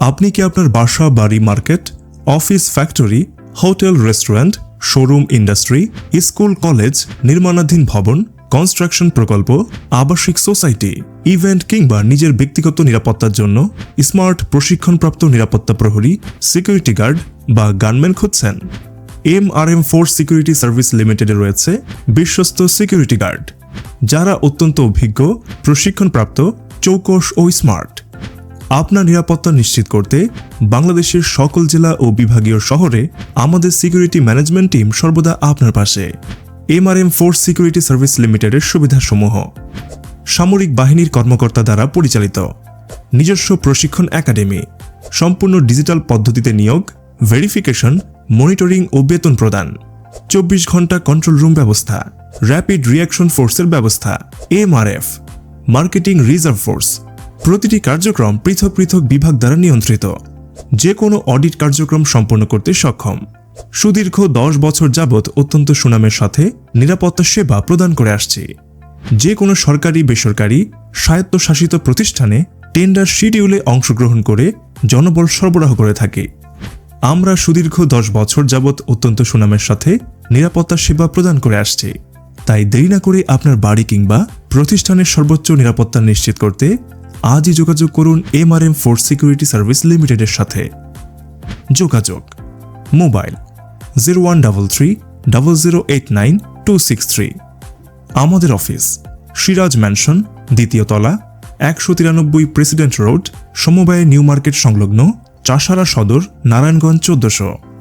আপনি কি আপনার বাসা, বাড়ি, market, office, factory, hotel, restaurant, showroom, industry, school, college, নির্মাণাধীন ভবন, কনস্ট্রাকশন প্রকল্প, আবাসিক সোসাইটি, ইভেন্ট কিংবা নিজের ব্যক্তিগত নিরাপত্তার জন্য স্মার্ট প্রশিক্ষণপ্রাপ্ত নিরাপত্তা প্রহরী, সিকিউরিটি গার্ড বা গানম্যান খুঁজছেন? M R M force security service লিমিটেডে রয়েছে বিশ্বস্ত সিকিউরিটি গার্ড, যারা অত্যন্ত অভিজ্ঞ, প্রশিক্ষণপ্রাপ্ত চৌকস ও স্মার্ট। আপনার নিরাপত্তা নিশ্চিত করতে বাংলাদেশের সকল জেলা ও বিভাগীয় শহরে আমাদের সিকিউরিটি ম্যানেজমেন্ট টিম সর্বদা আপনার পাশে। এমআরএম ফোর্স সিকিউরিটি সার্ভিস লিমিটেডের সুবিধাসমূহ। সামরিক বাহিনীর কর্মকর্তা দ্বারা পরিচালিত। নিজস্ব প্রশিক্ষণ একাডেমি। সম্পূর্ণ ডিজিটাল পদ্ধতিতে নিয়োগ, ভেরিফিকেশন, মনিটরিং ও বেতন প্রদান। চব্বিশ ঘণ্টা কন্ট্রোল রুম ব্যবস্থা। র্যাপিড রিয়াকশন ফোর্সের ব্যবস্থা। এমআরএফ। Marketing reserve force. প্রতিটি কার্যক্রম পৃথক পৃথক বিভাগ দ্বারা নিয়ন্ত্রিত। যে কোনো অডিট কার্যক্রম সম্পন্ন করতে সক্ষম। সুদীর্ঘ দশ বছর যাবৎ অত্যন্ত সুনামের সাথে নিরাপত্তা সেবা প্রদান করে আসছি। যে কোনো সরকারি, বেসরকারি, স্বায়ত্তশাসিত প্রতিষ্ঠানে টেন্ডার শিডিউলে অংশগ্রহণ করে জনবল সরবরাহ করে থাকি। আমরা সুদীর্ঘ দশ বছর যাবৎ অত্যন্ত সুনামের সাথে নিরাপত্তা সেবা প্রদান করে আসছি। তাই দেরি না করে আপনার বাড়ি কিংবা প্রতিষ্ঠানের সর্বোচ্চ নিরাপত্তা নিশ্চিত করতে আজই যোগাযোগ করুন M R M force security service লিমিটেডের সাথে। যোগাযোগ, mobile, zero one double three double zero eight nine two six three. আমাদের অফিস, সিরাজ ম্যানশন, দ্বিতীয় তলা, একশো তিরানব্বই প্রেসিডেন্ট রোড, সমবায় নিউ মার্কেট সংলগ্ন, চাষারা সদর, নারায়ণগঞ্জ চোদ্দশো।